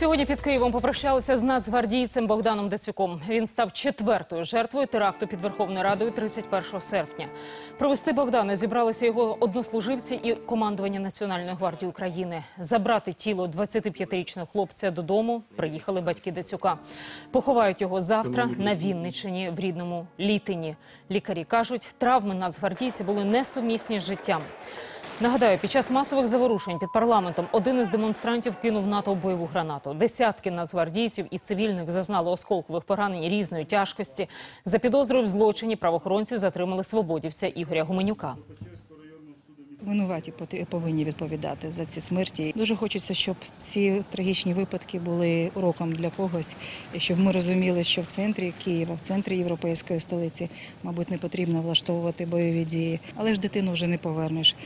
Сьогодні під Києвом попрощалися з нацгвардійцем Богданом Дацюком. Він став четвертою жертвою теракту під Верховною Радою 31 серпня. Провести Богдана зібралися його однослуживці і командування Національної гвардії України. Забрати тіло 25-річного хлопця додому приїхали батьки Дацюка. Поховають його завтра на Вінниччині в рідному Літині. Лікарі кажуть, травми нацгвардійця були несумісні з життям. Нагадаю, під час масових заворушень під парламентом один із демонстрантів кинув НАТО бойову гранату. Десятки нацгвардійців і цивільних зазнали осколкових поранень різної тяжкості. За підозрою в злочині правоохоронці затримали свободівця Ігоря Гуменюка. Винуваті повинні відповідати за ці смерті. Дуже хочеться, щоб ці трагічні випадки були уроком для когось, і щоб ми розуміли, що в центрі Києва, в центрі європейської столиці, мабуть, не потрібно влаштовувати бойові дії. Але ж дитину вже не повернеш.